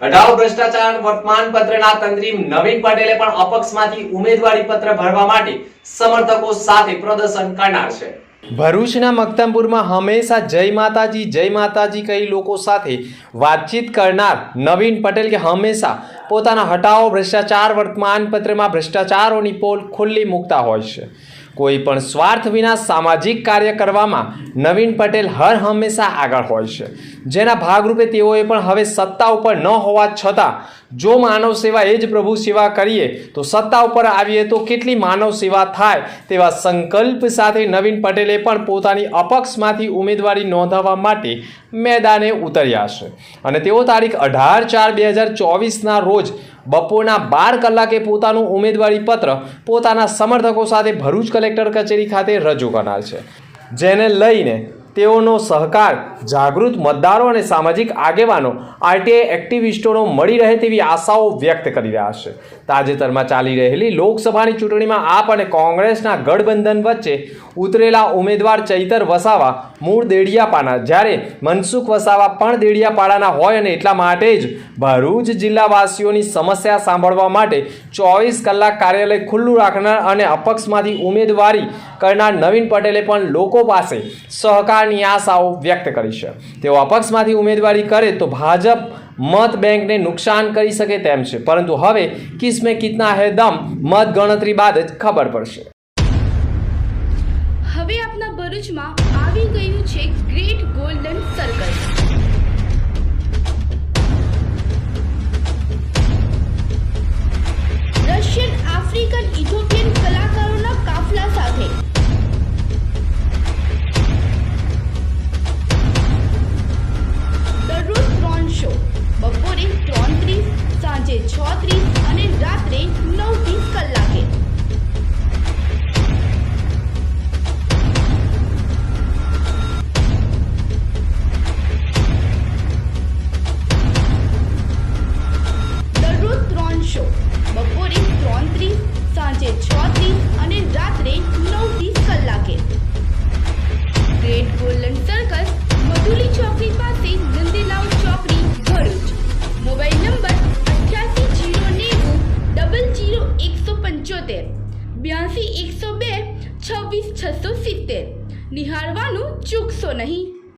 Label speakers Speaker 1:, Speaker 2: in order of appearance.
Speaker 1: અઢાર ભ્રષ્ટાચાર વર્તમાન પત્રના તંત્રી નવીન પટેલે પણ અપક્ષમાંથી ઉમેદવારી પત્ર ભરવા માટે સમર્થકો સાથે પ્રદર્શન કરનાર છે. ભરૂચના મક્તમપુરમાં હંમેશા જય માતાજી જય માતાજી કહી લોકો સાથે વાતચીત કરનાર નવીન પટેલ કે હંમેશા પોતાના હટાવો ભ્રષ્ટાચાર વર્તમાન પત્રમાં ભ્રષ્ટાચારોની પોલ ખુલ્લી મૂકતા હોય છે. કોઈ પણ સ્વાર્થ વિના સામાજિક કાર્ય કરવામાં નવીન પટેલ હર હંમેશા આગળ હોય છે. જેના ભાગરૂપે તેઓએ પણ હવે સત્તા ઉપર ન હોવા છતાં, જો માનવ સેવા એ જ પ્રભુ સેવા કરીએ, તો સત્તા ઉપર આવીએ તો કેટલી માનવ સેવા થાય તેવા સંકલ્પ સાથે નવીન પટેલે પણ પોતાની અપક્ષમાંથી ઉમેદવારી નોંધાવવા માટે મેદાને ઉતર્યા છે. અને તેઓ તારીખ અઢાર ચાર બે હજાર ચોવીસના રોજ બપોરના બાર કલાકે પોતાનું ઉમેદવારી પત્ર પોતાના સમર્થકો સાથે ભરૂચ કલેક્ટર કચેરી ખાતે રજૂ કરનાર છે. જેને લઈને તેઓનો સહકાર જાગૃત મતદારો અને સામાજિક આગેવાનો આરટીઆઈ એક્ટિવિસ્ટોનો મળી રહે તેવી આશાઓ વ્યક્ત કરી રહ્યા છે. તાજેતરમાં ચાલી રહેલી લોકસભાની ચૂંટણીમાં આપ અને કોંગ્રેસના ગઠબંધન વચ્ચે ઉતરેલા ઉમેદવાર ચૈતર વસાવા મૂળ દેડિયાપાના, જ્યારે મનસુખ વસાવા પણ દેડિયાપાડાના હોય અને એટલા માટે જ ભરૂચ જિલ્લાવાસીઓની સમસ્યા સાંભળવા માટે ચોવીસ કલાક કાર્યાલય ખુલ્લું રાખનાર અને અપક્ષમાંથી ઉમેદવારી કરનાર નવીન પટેલે પણ લોકો પાસે સહકારની આશાઓ વ્યક્ત કરી છે. તેઓ અપક્ષમાંથી ઉમેદવારી કરે તો ભાજપ મત બેંકને નુકસાન કરી શકે તેમ છે. પરંતુ હવે કિસ્મે કિતના હે દમ મત ગણતરી બાદ જ ખબર પડશે.
Speaker 2: હવે આપના ભરૂચમાં આવી ગયું છે ગ્રેટ ગોલ્ડન સર્કલ પંચોતેર બ્યાસી એકસો બે છવ્વીસ છસો સિત્તેર. નિહાળવાનું ચૂકશો નહીં.